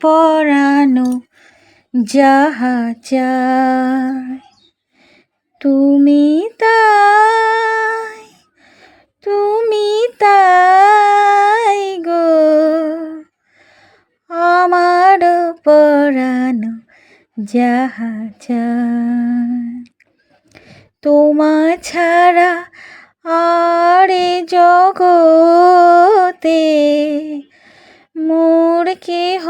পরানো যাহা চায়, তুমি তাই তুমি তাই গো। আমার পরানো যাহা চায় তোমা ছাড়া আরে জগতে মোর কেহ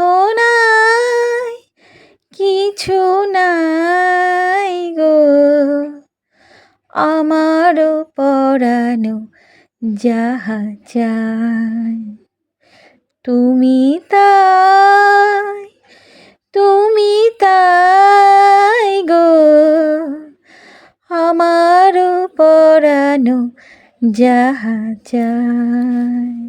কিছু নাই গো। আমার পরানো যাহা চায় তুমি তাই তুমি তাই গো। আমার পরানো যাহা চায়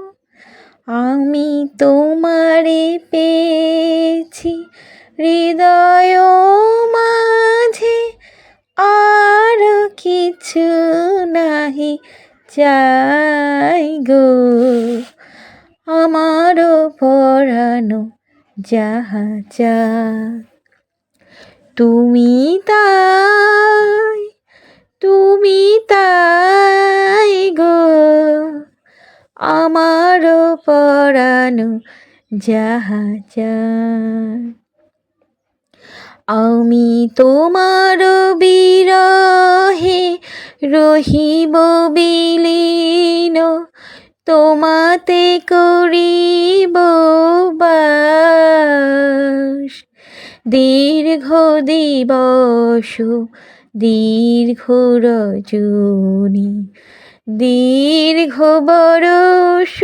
আমি তোমারে পেয়েছি হৃদয় মাঝে আর কিছু নাহি চাই গো। আমার পরানো যাহা চা তুমি তাই তুমি তাই। পরানো যাহা আমি তোমার বিরহে রহিব বিলীন, তোমাতে করিব বাস। দীর্ঘ দিবস, দীর্ঘ রজনী, দীর্ঘ মাস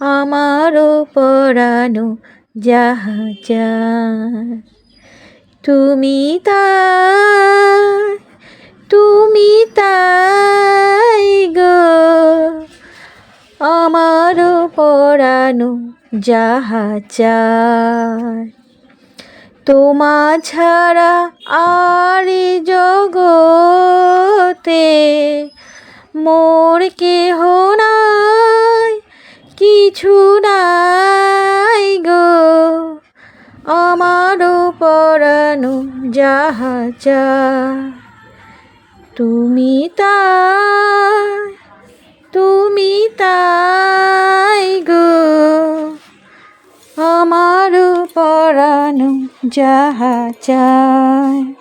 আমারও পরানো যাহা তুমি তাই তুমি তাই গো। আমারও পরানো যাহা তোমা ছাড়া আর জগতে মোর কেহ নাই। কিছু নাই গো। আমারও পরানো যাহা তুমি তাই তুমি তাই গো। আমার পরানো যাহা চায়